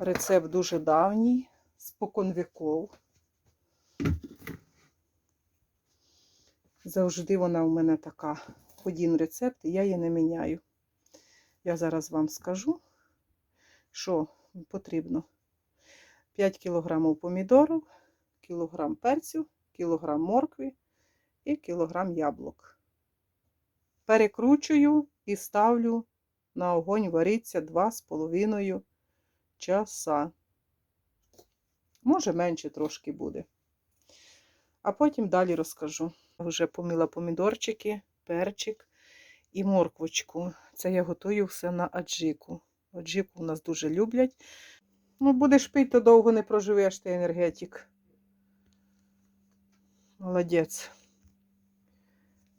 Рецепт дуже давній, спокон віков. Завжди вона у мене така один рецепт, і я її не міняю. Я зараз вам скажу, що потрібно 5 кг помідорів, кілограм перцю, кілограм моркви і кілограм яблук. Перекручую і ставлю на огонь вариться 2,5 часа. Може, менше трошки буде. А потім далі розкажу. Вже помила помідорчики, перчик і морквочку. Це я готую все на аджику. Аджику у нас дуже люблять. Ну, будеш пити, то довго не проживеш ти енергетик. Молодець.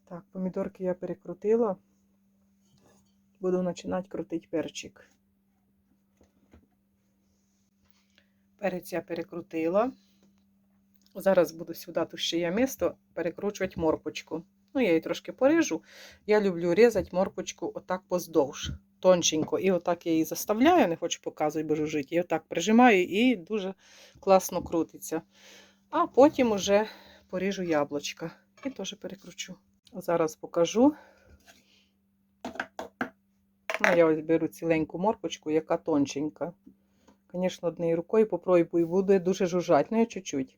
Так, помідорки я перекрутила. Буду починати крутити перчик. Перець я перекрутила. Зараз буду сюди, тут ще є місто, перекручувати морпочку. Ну, я її трошки поріжу. Я люблю різати морпочку отак поздовж, тонченько. І отак я її заставляю, не хочу показувати, бо жужить. І отак прижимаю і дуже класно крутиться. А потім уже поріжу яблучка і теж перекручу. Зараз покажу. Ну, я ось беру ціленьку морпочку, яка тонченька. Звісно, однією рукою попробую, буде дуже жужжать, ну я чуть-чуть.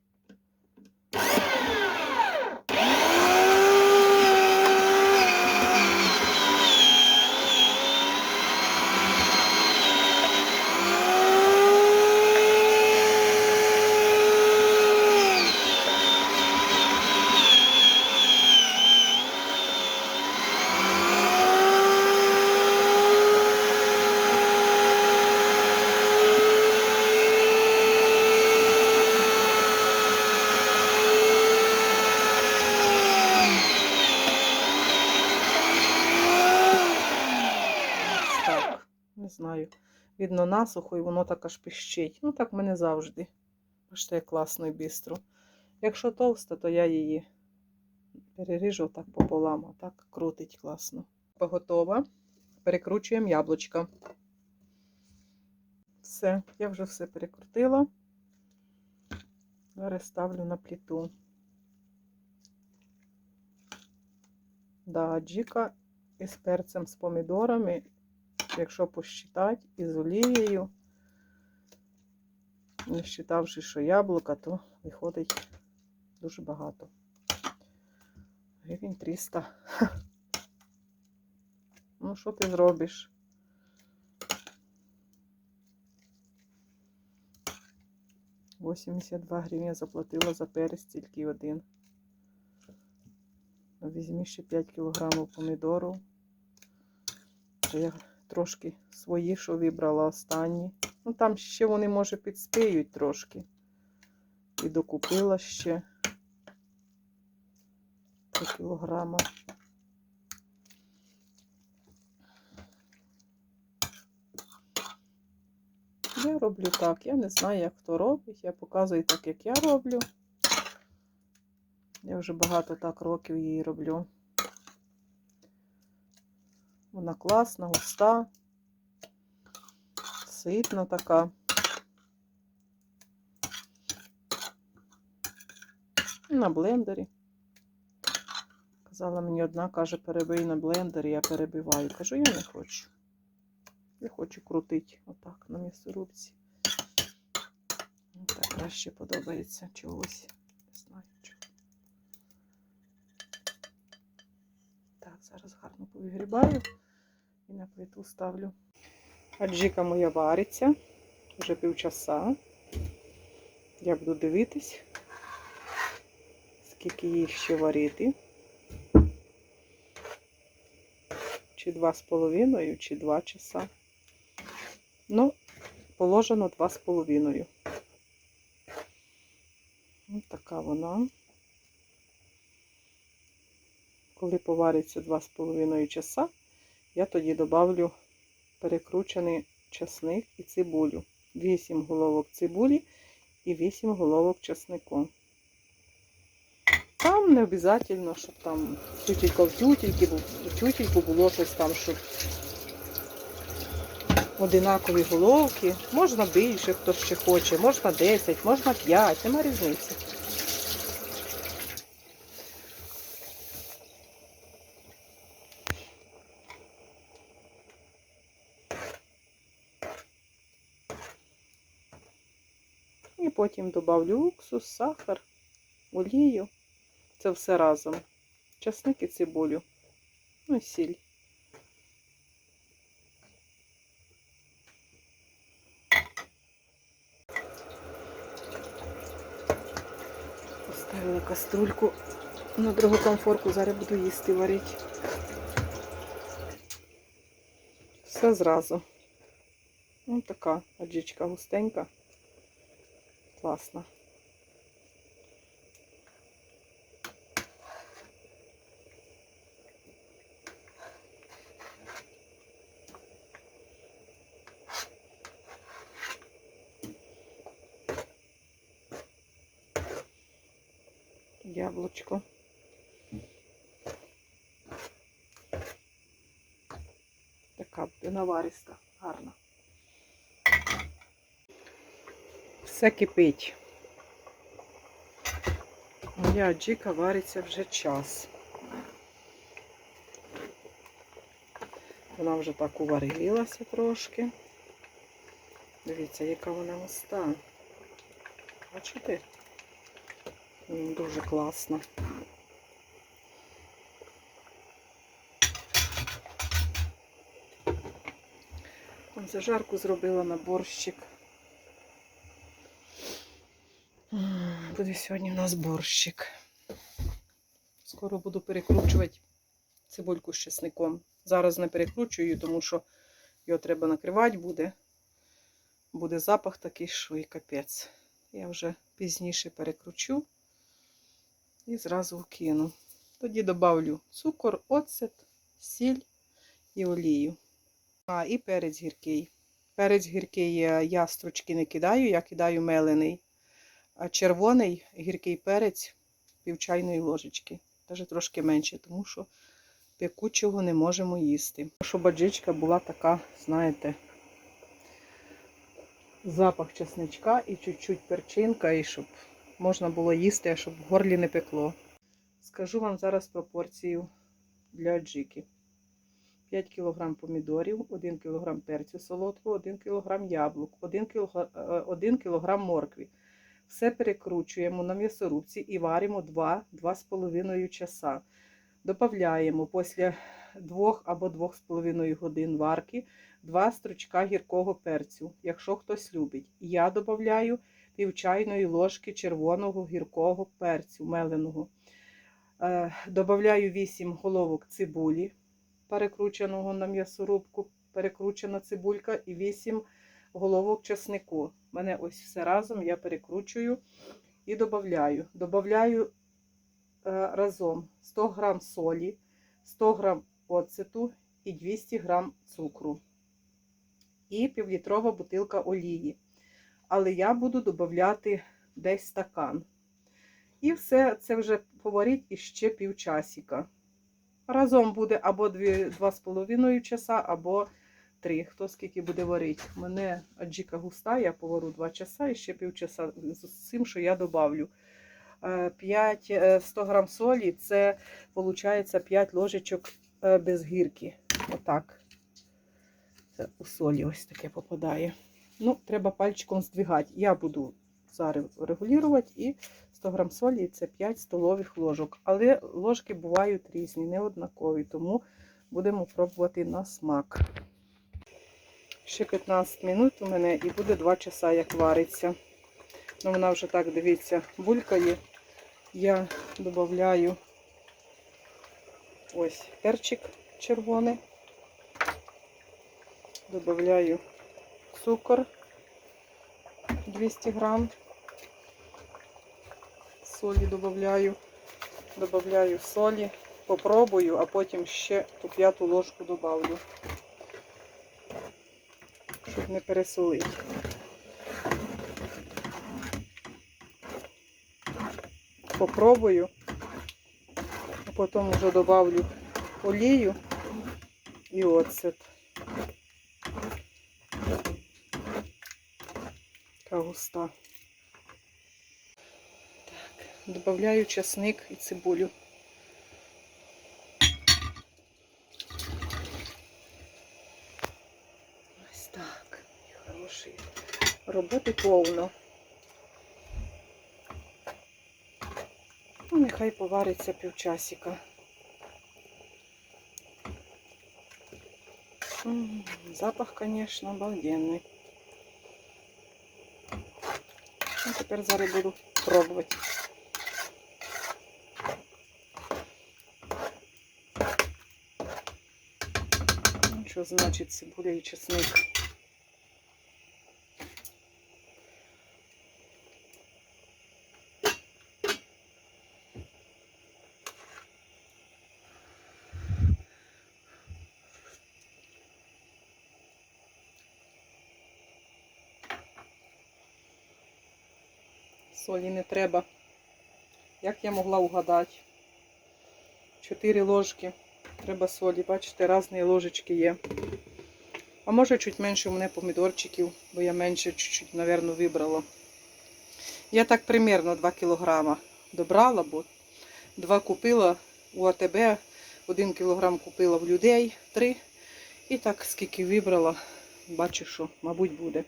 Ось Так, не знаю. Видно насухо і воно так аж пищить. Ну, так в мене завжди. Бачите, як класно і бистро. Якщо товста, то я її переріжу так пополам, а так крутить класно. Готова. Перекручуємо яблучко. Все, я вже все перекрутила. Зараз ставлю на плиту. Да, джіка із перцем, з помідорами, якщо посчитати, і з олією. Не считавши, що яблука, то виходить дуже багато. Гривень 300. Ну, що ти зробиш? Восемьдесят два гривні заплатила за перець тільки один. Візьмі ще 5 кілограмів помідору. Це я трошки свої, що вибрала останні. Ну, там ще вони, може, підспіють трошки. І докупила ще 3 кілограма. Я роблю так. Я не знаю, як хто робить. Я показую так, як я роблю. Я вже багато так років її роблю. Вона класна, густа, ситна така. На блендері. Казала мені одна, каже, перебий на блендері, я перебиваю. Кажу, я не хочу. Я хочу крутити отак на м'ясорубці. Так краще подобається чогось. Не знаю чого. Так, зараз гарно повигрібаю і на плиту ставлю. Аджика моя вариться вже півчаса. Я буду дивитись, скільки їй ще варити. Чи два з половиною, чи два часа. Ну, положено два з половиною. Ось така вона. Коли повариться 2,5 часа, я тоді добавлю перекручений часник і цибулю. 8 головок цибулі і 8 головок часнику. Там не обов'язково, щоб там тютелька в тютельки, в тютельку було щось там, щоб одинакові головки. Можна більше, хто ще хоче, можна 10, можна 5, нема різниці. Потім добавлю уксус, сахар, олію. Це все разом. Часник і цибулю. Ну і сіль. Поставила каструльку на другу комфорку, зараз буду їсти варити. Все зразу. Ось така аджичка густенька. Класна. Яблучко. Така буде навариста, гарна. Все кипить. Моя джика вариться вже час. Вона вже так уварилася трошки. Дивіться, яка вона густа. Бачите? Дуже класно. Там зажарку зробила на борщик. Буде сьогодні у нас борщик. Скоро буду перекручувати цибульку з чесником. Зараз не перекручую, тому що його треба накривати буде. Буде запах такий, що і капець. Я вже пізніше перекручу і зразу вкину. Тоді додавлю цукор, оцет, сіль і олію. А, і перець гіркий. Перець гіркий я стручки не кидаю, я кидаю мелений. А червоний гіркий перець пів чайної ложечки. Навіть трошки менше, тому що пекучого не можемо їсти. Щоб баджичка була така, знаєте, запах чесничка і чуть-чуть перчинка, і щоб можна було їсти, а щоб в горлі не пекло. Скажу вам зараз пропорцію для аджики. 5 кг помідорів, 1 кг перцю солодкого, 1 кг яблук, 1 кг, 1 кг моркві. Все перекручуємо на м'ясорубці і варимо 2-2,5 часа. Добавляємо після 2 або 2,5 годин варки 2 стручка гіркого перцю, якщо хтось любить. Я додаю пів чайної ложки червоного гіркого перцю меленого. Е, Добавляю 8 головок цибулі, перекрученого на м'ясорубку, перекручена цибулька і 8 головок чеснику. У мене ось все разом я перекручую і додаю. Добавляю е, разом 100 г солі, 100 г оцету і 200 г цукру. І півлітрова бутилка олії. Але я буду додати десь стакан. І все це вже поваріть іще півчасика. Разом буде або 2,5 часа, або 3. Хто скільки буде варити. У мене аджика густа, я повару 2 часа і ще півчаса з цим, що я добавлю. 5 100 грам солі це виходить 5 ложечок е, без гірки. Отак. Це у солі ось таке попадає. Ну, треба пальчиком здвигати. Я буду зараз регулювати і 100 грам солі це 5 столових ложок. Але ложки бувають різні, не однакові, тому будемо пробувати на смак. Ще 15 минут у мене і буде 2 часа, як вариться. Ну, вона вже так, дивіться, булькає. Я додаю ось перчик червоний. Добавляю цукор 200 грам. Солі додаю. Добавляю солі, попробую, а потім ще ту п'яту ложку добавлю, не пересолити. Попробую, а потім вже додавлю олію і оцет. Та густа. Так, додаю чесник і цибулю. Роботи повно. Ну, нехай повариться півчасика. Запах, конечно, обалденний. Ну, тепер зараз буду пробувати. Ну, Що значить цибуля і чесник? Солі не треба. Як я могла угадати? Чотири ложки. Треба солі. Бачите, різні ложечки є. А може чуть менше у мене помідорчиків, бо я менше чуть-чуть, мабуть, вибрала. Я так примерно 2 кілограма добрала, бо 2 купила у АТБ, 1 кілограм купила в людей, 3. І так скільки вибрала, бачу, що, мабуть, буде.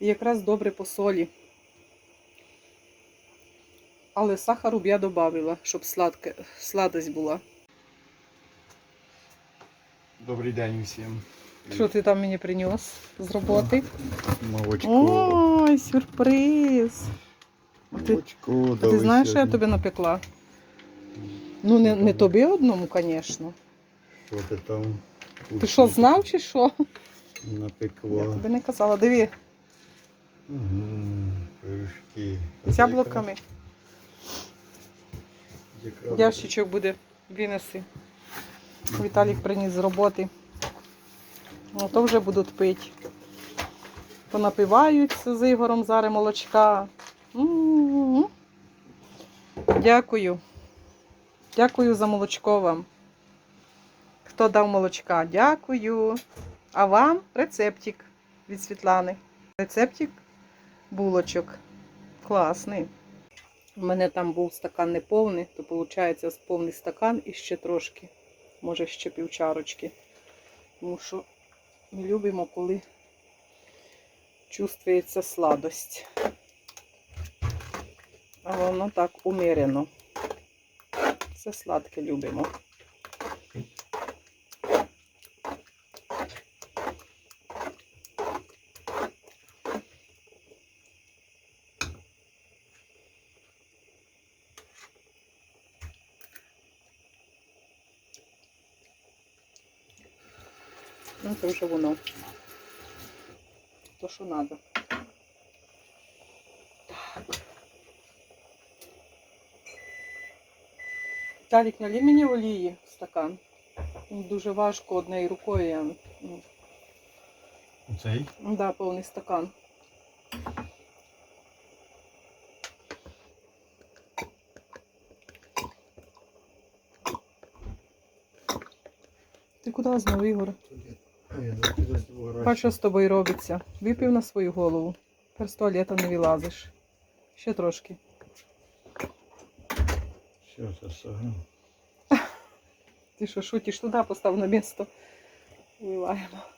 І якраз добре по солі. Але сахару б я додавила, щоб сладке, сладость була. Добрий день усім. Що ти там мені приніс з роботи? Молочко. Ой, сюрприз! ти- Молочко, А ти знаєш, що я тобі напекла? Ну, не, не тобі одному, звісно. Що ти там? Ти що, знав чи що? Я Напекла. тобі не казала. Диви, Угу. Пиріжки. з яблуками. Ящичок буде винеси. Віталік приніс з роботи. Ну, то вже будуть пити. Понапиваються з Ігорем зараз молочка. М-м-м. Дякую. Дякую за молочко вам. Хто дав молочка? Дякую. А вам рецептик від Світлани. Рецептик булочок. Класний. У мене там був стакан неповний, то виходить повний стакан і ще трошки, може ще півчарочки. Тому що ми любимо, коли чувствується сладость. А воно так умірено. Все сладке любимо. Це вже воно. То, що треба. Талік, налій мені олії в стакан. Дуже важко однією рукою. Я, ну, Цей? да, повний стакан. Ти куди знову, Ігор? А я зараз піду з двох Бач, що з тобою робиться. Випив на свою голову. Тепер з туалета не вилазиш. Ще трошки. Все, це согнув. Ти що шутиш туди, постав на місто. Виливаємо.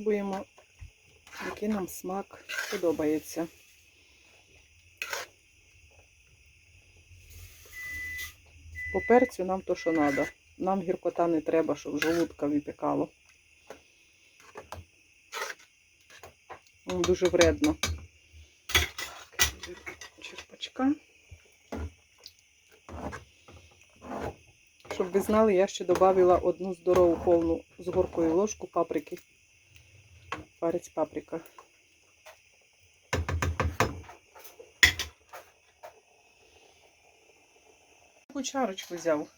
Пробуємо, який нам смак подобається. По перцю нам то, що треба. Нам гіркота не треба, щоб желудка випікало. Дуже вредно. Черпачка. Щоб ви знали, я ще додала одну здорову повну з горкою ложку паприки. Перець паприка. Таку чарочку взяв.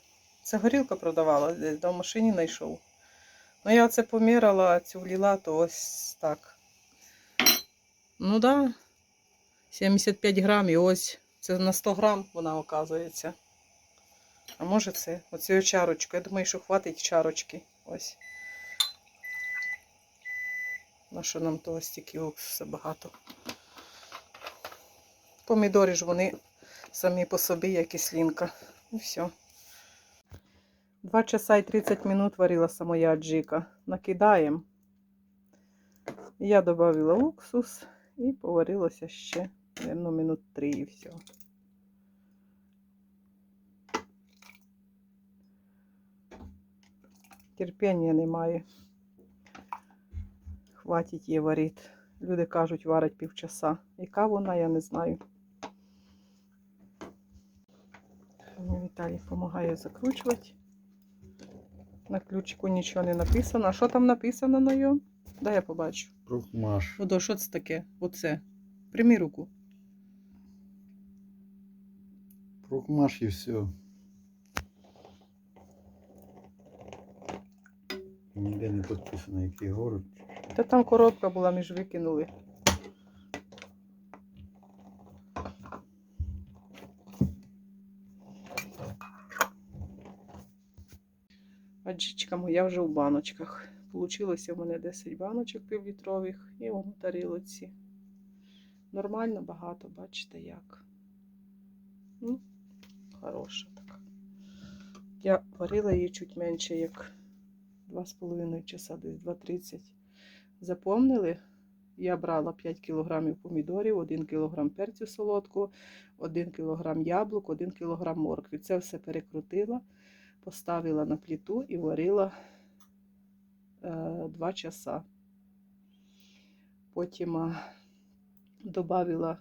Це горілка продавала, десь до машині знайшов. Ну я це поміряла, цю вліла, то ось так. Ну да. 75 грамів, ось це на 100 грам вона оказується. А може це оцю чарочку. Я думаю, що хватить чарочки. Ось. На що нам того стільки уксуса багато. Помідори ж вони самі по собі, як кислинка. І все. 2 часа і 30 минут варилася моя аджика. Накидаємо. Я додавила уксус і поварилося ще, мабуть, минут 3 і все. Терпіння немає. Хватить її варити. Люди кажуть, варить півчаса. Яка вона, я не знаю. Мені Віталій допомагає закручувати. На ключику нічого не написано. А що там написано на ньому? Дай я побачу. Прухмаш. Водо, що це таке? Оце. Прийми руку. Прухмаш і все. Ніде не підписано, який город. Та там коробка була, ми ж викинули. Аджичка моя вже в баночках. Получилося в мене 10 баночок півлітрових і воно тарілоці. Нормально багато, бачите як. Ну, хороша така. Я варила її чуть менше, як 2,5 часа, десь 2,30. Запомнили? Я брала 5 кг помідорів, 1 кг перцю солодкого, 1 кг яблук, 1 кг моркви. Це все перекрутила, поставила на плиту і варила е, 2 часа. Потім додала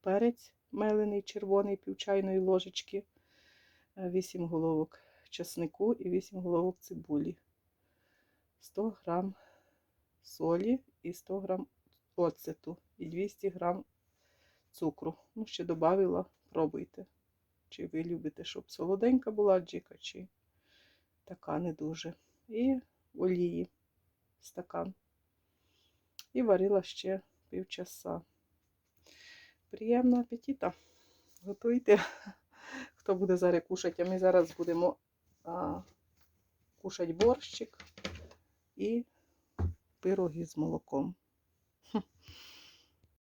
перець мелений червоний пів чайної ложечки, 8 головок чеснику і 8 головок цибулі. 100 грам солі і 100 грам оцету і 200 грам цукру. Ну, ще додавила, пробуйте. Чи ви любите, щоб солоденька була джика, чи така не дуже. І олії стакан. І варила ще півчаса. Приємного апетита. Готуйте. Хто буде зараз кушати, а ми зараз будемо а, кушати борщик і пироги з молоком.